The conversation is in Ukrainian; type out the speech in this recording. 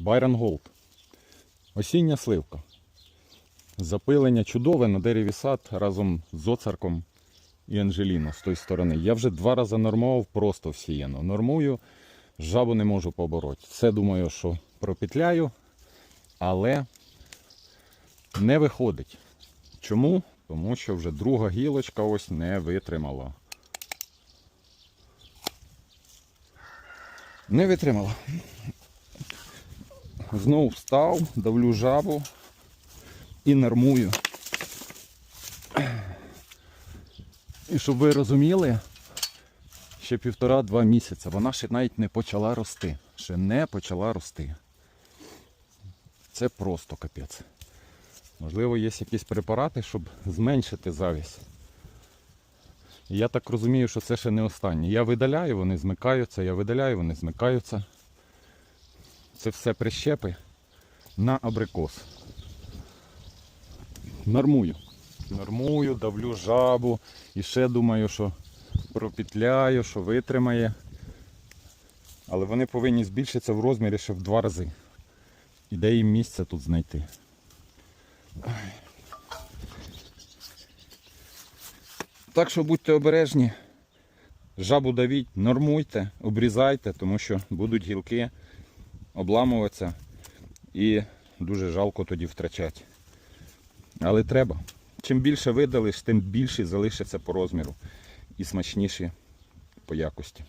Байрон Голд. Осіння сливка. Запилення чудове на дереві сад разом з оцарком і Анжеліно з тої сторони. Я вже два рази нормував просто всіяно. Нормую, жабу не можу побороти. Це думаю, що пропетляю, але не виходить. Чому? Тому що вже друга гілочка ось не витримала. Не витримала. Знову встав, давлю жабу і нормую. І щоб ви розуміли, ще півтора-два місяці вона ще навіть не почала рости. Ще не почала рости. Це просто капець. Можливо, є якісь препарати, щоб зменшити завість. Я так розумію, що це ще не останнє. Я видаляю, вони змикаються, я видаляю, вони змикаються. Це все прищепи на абрикос. Нормую. Нормую, давлю жабу. І ще думаю, що пропітляю, що витримає. Але вони повинні збільшитися в розмірі ще в два рази. І де їм місце тут знайти. Так що будьте обережні. Жабу давіть, нормуйте, обрізайте, тому що будуть гілки обламуватися і дуже жалко тоді втрачати. Але треба. Чим більше видалиш, тим більше залишиться по розміру і смачніші по якості.